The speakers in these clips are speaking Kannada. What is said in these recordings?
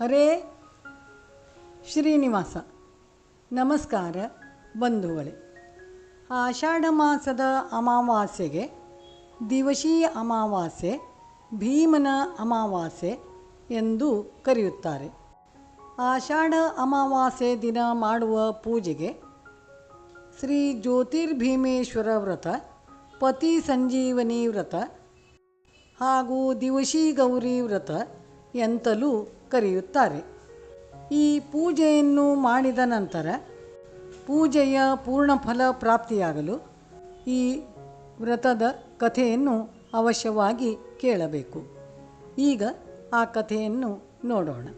ಹರೇ ಶ್ರೀನಿವಾಸ. ನಮಸ್ಕಾರ ಬಂಧುಗಳೇ. ಆಷಾಢ ಮಾಸದ ಅಮಾವಾಸ್ಯೆಗೆ ದಿವಶೀ ಅಮಾವಾಸ್ಯೆ, ಭೀಮನ ಅಮಾವಾಸ್ಯೆ ಎಂದು ಕರೆಯುತ್ತಾರೆ. ಆಷಾಢ ಅಮಾವಾಸ್ಯೆ ದಿನ ಮಾಡುವ ಪೂಜೆಗೆ ಶ್ರೀ ಜ್ಯೋತಿರ್ಭೀಮೇಶ್ವರ ವ್ರತ, ಪತಿ ಸಂಜೀವನಿ ವ್ರತ ಹಾಗೂ ದಿವಶಿ ಗೌರಿ ವ್ರತ ಎಂತಲೂ ಕರೆಯುತ್ತಾರೆ. ಈ ಪೂಜೆಯನ್ನು ಮಾಡಿದ ನಂತರ ಪೂಜೆಯ ಪೂರ್ಣ ಫಲ ಪ್ರಾಪ್ತಿಯಾಗಲು ಈ ವ್ರತದ ಕಥೆಯನ್ನು ಅವಶ್ಯವಾಗಿ ಕೇಳಬೇಕು. ಈಗ ಆ ಕಥೆಯನ್ನು ನೋಡೋಣ.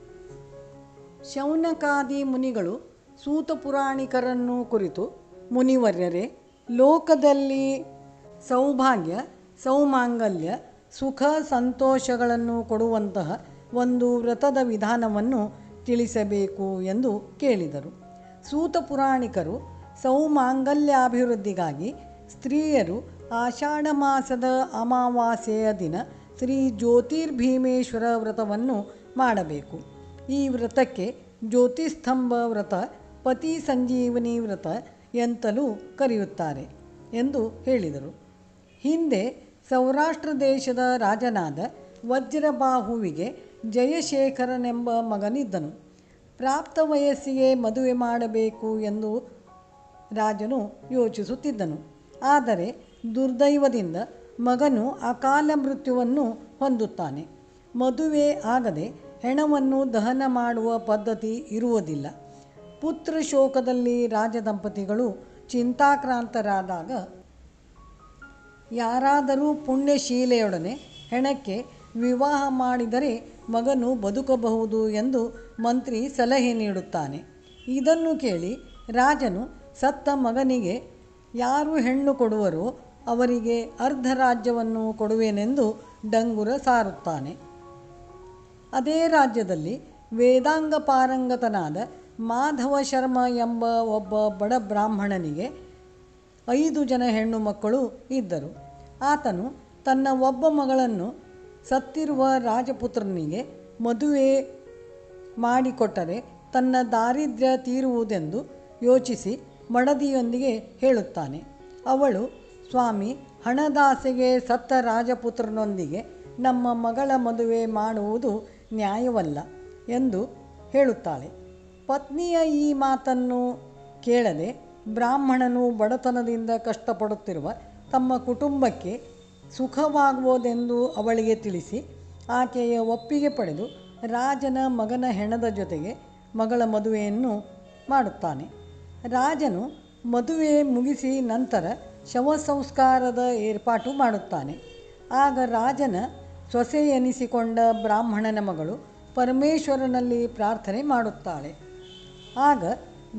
ಶೌನಕಾದಿ ಮುನಿಗಳು ಸೂತ ಪುರಾಣಿಕರನ್ನು ಕುರಿತು ಮುನಿವರ್ಯರೇ, ಲೋಕದಲ್ಲಿ ಸೌಭಾಗ್ಯ, ಸೌಮಾಂಗಲ್ಯ, ಸುಖ, ಸಂತೋಷಗಳನ್ನು ಕೊಡುವಂತಹ ಒಂದು ವ್ರತದ ವಿಧಾನವನ್ನು ತಿಳಿಸಬೇಕು ಎಂದು ಕೇಳಿದರು. ಸೂತ ಪುರಾಣಿಕರು ಸೌಮಾಂಗಲ್ಯಾಭಿವೃದ್ಧಿಗಾಗಿ ಸ್ತ್ರೀಯರು ಆಷಾಢ ಮಾಸದ ಅಮಾವಾಸ್ಯೆಯ ದಿನ ಶ್ರೀ ಜ್ಯೋತಿರ್ಭೀಮೇಶ್ವರ ವ್ರತವನ್ನು ಮಾಡಬೇಕು. ಈ ವ್ರತಕ್ಕೆ ಜ್ಯೋತಿಸ್ತಂಭ ವ್ರತ, ಪತಿ ಸಂಜೀವನಿ ವ್ರತ ಎಂತಲೂ ಕರೆಯುತ್ತಾರೆ ಎಂದು ಹೇಳಿದರು. ಹಿಂದೆ ಸೌರಾಷ್ಟ್ರ ದೇಶದ ರಾಜನಾದ ವಜ್ರಬಾಹುವಿಗೆ ಜಯಶೇಖರನೆಂಬ ಮಗನಿದ್ದನು. ಪ್ರಾಪ್ತ ವಯಸ್ಸಿಗೆ ಮದುವೆ ಮಾಡಬೇಕು ಎಂದು ರಾಜನು ಯೋಚಿಸುತ್ತಿದ್ದನು. ಆದರೆ ದುರ್ದೈವದಿಂದ ಮಗನು ಅಕಾಲ ಮೃತ್ಯುವನ್ನು ಹೊಂದುತ್ತಾನೆ. ಮದುವೆ ಆಗದೆ ಹೆಣವನ್ನು ದಹನ ಮಾಡುವ ಪದ್ಧತಿ ಇರುವುದಿಲ್ಲ. ಪುತ್ರ ಶೋಕದಲ್ಲಿ ರಾಜದಂಪತಿಗಳು ಚಿಂತಾಕ್ರಾಂತರಾದಾಗ ಯಾರಾದರೂ ಪುಣ್ಯಶೀಲೆಯೊಡನೆ ಹೆಣಕ್ಕೆ ವಿವಾಹ ಮಾಡಿದರೆ ಮಗನು ಬದುಕಬಹುದು ಎಂದು ಮಂತ್ರಿ ಸಲಹೆ ನೀಡುತ್ತಾನೆ. ಇದನ್ನು ಕೇಳಿ ರಾಜನು ಸತ್ತ ಮಗನಿಗೆ, ಯಾರು ಹೆಣ್ಣು ಕೊಡುವರೋ ಅವರಿಗೆ ಅರ್ಧ ರಾಜ್ಯವನ್ನು ಕೊಡುವೆನೆಂದು ಡಂಗುರ ಸಾರುತ್ತಾನೆ. ಅದೇ ರಾಜ್ಯದಲ್ಲಿ ವೇದಾಂಗ ಪಾರಂಗತನಾದ ಮಾಧವ ಶರ್ಮ ಎಂಬ ಒಬ್ಬ ಬಡ ಬ್ರಾಹ್ಮಣನಿಗೆ ಐದು ಜನ ಹೆಣ್ಣು ಮಕ್ಕಳು ಇದ್ದರು. ಆತನು ತನ್ನ ಒಬ್ಬ ಮಗಳನ್ನು ಸತ್ತಿರುವ ರಾಜಪುತ್ರನಿಗೆ ಮದುವೆ ಮಾಡಿಕೊಟ್ಟರೆ ತನ್ನ ದಾರಿದ್ರ್ಯ ತೀರುವುದೆಂದು ಯೋಚಿಸಿ ಮಡದಿಯೊಂದಿಗೆ ಹೇಳುತ್ತಾನೆ. ಅವಳು, ಸ್ವಾಮಿ, ಹಣದಾಸೆಗೆ ಸತ್ತ ರಾಜಪುತ್ರನೊಂದಿಗೆ ನಮ್ಮ ಮಗಳ ಮದುವೆ ಮಾಡುವುದು ನ್ಯಾಯವಲ್ಲ ಎಂದು ಹೇಳುತ್ತಾಳೆ. ಪತ್ನಿಯ ಈ ಮಾತನ್ನು ಕೇಳದೆ ಬ್ರಾಹ್ಮಣನು ಬಡತನದಿಂದ ಕಷ್ಟಪಡುತ್ತಿರುವ ತಮ್ಮ ಕುಟುಂಬಕ್ಕೆ ಸುಖವಾಗುವುದೆಂದು ಅವಳಿಗೆ ತಿಳಿಸಿ ಆಕೆಯ ಒಪ್ಪಿಗೆ ಪಡೆದು ರಾಜನ ಮಗನ ಹೆಣದ ಜೊತೆಗೆ ಮಗಳ ಮದುವೆಯನ್ನು ಮಾಡುತ್ತಾನೆ. ರಾಜನು ಮದುವೆ ಮುಗಿಸಿ ನಂತರ ಶವ ಸಂಸ್ಕಾರದ ಏರ್ಪಾಟು ಮಾಡುತ್ತಾನೆ. ಆಗ ರಾಜನ ಸೊಸೆ ಎನಿಸಿಕೊಂಡ ಬ್ರಾಹ್ಮಣನ ಮಗಳು ಪರಮೇಶ್ವರನಲ್ಲಿ ಪ್ರಾರ್ಥನೆ ಮಾಡುತ್ತಾಳೆ. ಆಗ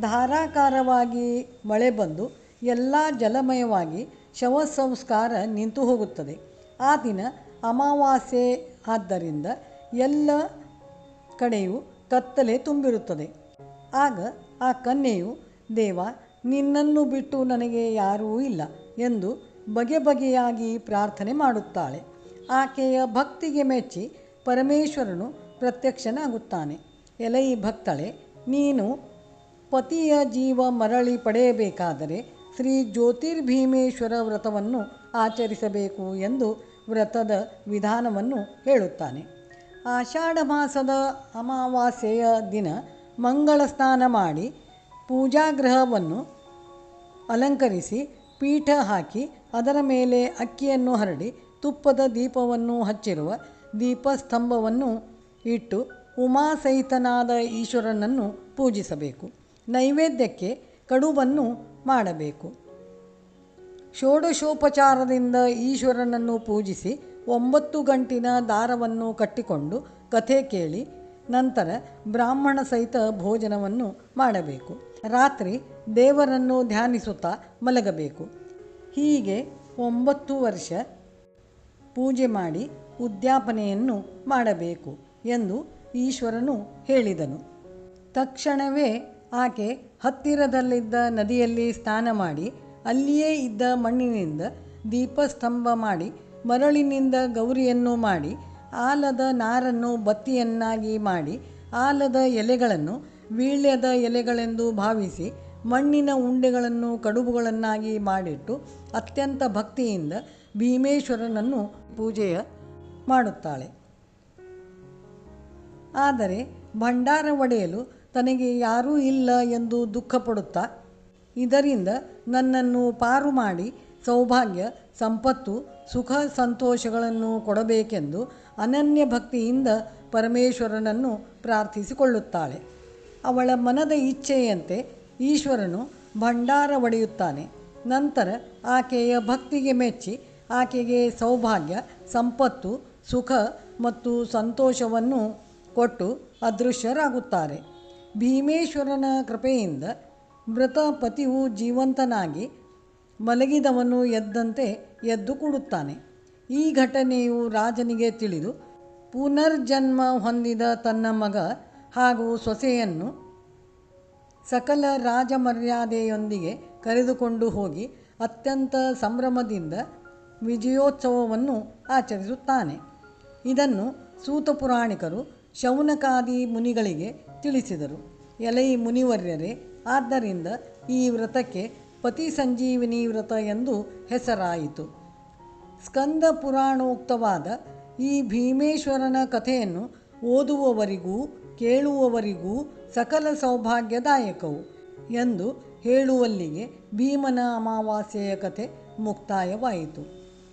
ಧಾರಾಕಾರವಾಗಿ ಮಳೆ ಬಂದು ಎಲ್ಲ ಜಲಮಯವಾಗಿ ಶವ ಸಂಸ್ಕಾರ ನಿಂತು ಹೋಗುತ್ತದೆ. ಆ ದಿನ ಅಮಾವಾಸ್ಯೆ ಆದ್ದರಿಂದ ಎಲ್ಲ ಕಡೆಯೂ ಕತ್ತಲೆ ತುಂಬಿರುತ್ತದೆ. ಆಗ ಆ ಕನ್ಯೆಯು, ದೇವ, ನಿನ್ನನ್ನು ಬಿಟ್ಟು ನನಗೆ ಯಾರೂ ಇಲ್ಲ ಎಂದು ಬಗೆ ಬಗೆಯಾಗಿ ಪ್ರಾರ್ಥನೆ ಮಾಡುತ್ತಾಳೆ. ಆಕೆಯ ಭಕ್ತಿಗೆ ಮೆಚ್ಚಿ ಪರಮೇಶ್ವರನು ಪ್ರತ್ಯಕ್ಷನಾಗುತ್ತಾನೆ. ಎಲೈ ಭಕ್ತಳೆ, ನೀನು ಪತಿಯ ಜೀವ ಮರಳಿ ಪಡೆಯಬೇಕಾದರೆ ಶ್ರೀ ಜ್ಯೋತಿರ್ಭೀಮೇಶ್ವರ ವ್ರತವನ್ನು ಆಚರಿಸಬೇಕು ಎಂದು ವ್ರತದ ವಿಧಾನವನ್ನು ಹೇಳುತ್ತಾನೆ. ಆಷಾಢ ಮಾಸದ ಅಮಾವಾಸ್ಯೆಯ ದಿನ ಮಂಗಳ ಸ್ನಾನ ಮಾಡಿ ಪೂಜಾಗೃಹವನ್ನು ಅಲಂಕರಿಸಿ ಪೀಠ ಹಾಕಿ ಅದರ ಮೇಲೆ ಅಕ್ಕಿಯನ್ನು ಹರಡಿ ತುಪ್ಪದ ದೀಪವನ್ನು ಹಚ್ಚಿರುವ ದೀಪಸ್ತಂಭವನ್ನು ಇಟ್ಟು ಉಮಾಸಹಿತನಾದ ಈಶ್ವರನನ್ನು ಪೂಜಿಸಬೇಕು. ನೈವೇದ್ಯಕ್ಕೆ ಕಡುಬನ್ನು ಮಾಡಬೇಕು. ಷೋಡಶೋಪಚಾರದಿಂದ ಈಶ್ವರನನ್ನು ಪೂಜಿಸಿ ಒಂಬತ್ತು ಗಂಟಿನ ದಾರವನ್ನು ಕಟ್ಟಿಕೊಂಡು ಕಥೆ ಕೇಳಿ ನಂತರ ಬ್ರಾಹ್ಮಣ ಸಹಿತ ಭೋಜನವನ್ನು ಮಾಡಬೇಕು. ರಾತ್ರಿ ದೇವರನ್ನು ಧ್ಯಾನಿಸುತ್ತಾ ಮಲಗಬೇಕು. ಹೀಗೆ ಒಂಬತ್ತು ವರ್ಷ ಪೂಜೆ ಮಾಡಿ ಉದ್ಯಾಪನೆಯನ್ನು ಮಾಡಬೇಕು ಎಂದು ಈಶ್ವರನು ಹೇಳಿದನು. ತಕ್ಷಣವೇ ಆಕೆ ಹತ್ತಿರದಲ್ಲಿದ್ದ ನದಿಯಲ್ಲಿ ಸ್ನಾನ ಮಾಡಿ, ಅಲ್ಲಿಯೇ ಇದ್ದ ಮಣ್ಣಿನಿಂದ ದೀಪಸ್ತಂಭ ಮಾಡಿ, ಮರಳಿನಿಂದ ಗೌರಿಯನ್ನು ಮಾಡಿ, ಆಲದ ನಾರನ್ನು ಬತ್ತಿಯನ್ನಾಗಿ ಮಾಡಿ, ಆಲದ ಎಲೆಗಳನ್ನು ವೀಳ್ಯದ ಎಲೆಗಳೆಂದು ಭಾವಿಸಿ, ಮಣ್ಣಿನ ಉಂಡೆಗಳನ್ನು ಕಡುಬುಗಳನ್ನಾಗಿ ಮಾಡಿಟ್ಟು ಅತ್ಯಂತ ಭಕ್ತಿಯಿಂದ ಭೀಮೇಶ್ವರನನ್ನು ಪೂಜೆಯ ಮಾಡುತ್ತಾಳೆ. ಆದರೆ ಭಂಡಾರ ಒಡೆಯಲು ತನಗೆ ಯಾರೂ ಇಲ್ಲ ಎಂದು ದುಃಖಪಡುತ್ತಾ ಇದರಿಂದ ನನ್ನನ್ನು ಪಾರು ಮಾಡಿ ಸೌಭಾಗ್ಯ, ಸಂಪತ್ತು, ಸುಖ, ಸಂತೋಷಗಳನ್ನು ಕೊಡಬೇಕೆಂದು ಅನನ್ಯ ಭಕ್ತಿಯಿಂದ ಪರಮೇಶ್ವರನನ್ನು ಪ್ರಾರ್ಥಿಸಿಕೊಳ್ಳುತ್ತಾಳೆ. ಅವಳ ಮನದ ಇಚ್ಛೆಯಂತೆ ಈಶ್ವರನು ಭಂಡಾರ ಒಡೆಯುತ್ತಾನೆ. ನಂತರ ಆಕೆಯ ಭಕ್ತಿಗೆ ಮೆಚ್ಚಿ ಆಕೆಗೆ ಸೌಭಾಗ್ಯ, ಸಂಪತ್ತು, ಸುಖ ಮತ್ತು ಸಂತೋಷವನ್ನು ಕೊಟ್ಟು ಅದೃಶ್ಯರಾಗುತ್ತಾರೆ. ಭೀಮೇಶ್ವರನ ಕೃಪೆಯಿಂದ ಮೃತ ಪತಿಯು ಜೀವಂತನಾಗಿ ಮಲಗಿದವನು ಎದ್ದಂತೆ ಎದ್ದು ಕೂಡುತ್ತಾನೆ. ಈ ಘಟನೆಯು ರಾಜನಿಗೆ ತಿಳಿದು ಪುನರ್ಜನ್ಮ ಹೊಂದಿದ ತನ್ನ ಮಗ ಹಾಗೂ ಸೊಸೆಯನ್ನು ಸಕಲ ರಾಜಮರ್ಯಾದೆಯೊಂದಿಗೆ ಕರೆದುಕೊಂಡು ಹೋಗಿ ಅತ್ಯಂತ ಸಂಭ್ರಮದಿಂದ ವಿಜಯೋತ್ಸವವನ್ನು ಆಚರಿಸುತ್ತಾನೆ. ಇದನ್ನು ಸೂತ ಪುರಾಣಿಕರು ಶೌನಕಾದಿ ಮುನಿಗಳಿಗೆ ತಿಳಿಸಿದರು. ಎಲೈ ಮುನಿವರ್ಯರೇ, ಆದ್ದರಿಂದ ಈ ವ್ರತಕ್ಕೆ ಪತಿ ಸಂಜೀವಿನಿ ವ್ರತ ಎಂದು ಹೆಸರಾಯಿತು. ಸ್ಕಂದ ಪುರಾಣೋಕ್ತವಾದ ಈ ಭೀಮೇಶ್ವರನ ಕಥೆಯನ್ನು ಓದುವವರಿಗೂ ಕೇಳುವವರಿಗೂ ಸಕಲ ಸೌಭಾಗ್ಯದಾಯಕವು ಎಂದು ಹೇಳುವಲ್ಲಿಗೆ ಭೀಮನ ಅಮಾವಾಸ್ಯೆಯ ಕಥೆ ಮುಕ್ತಾಯವಾಯಿತು.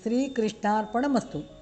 ಶ್ರೀಕೃಷ್ಣಾರ್ಪಣಮಸ್ತು.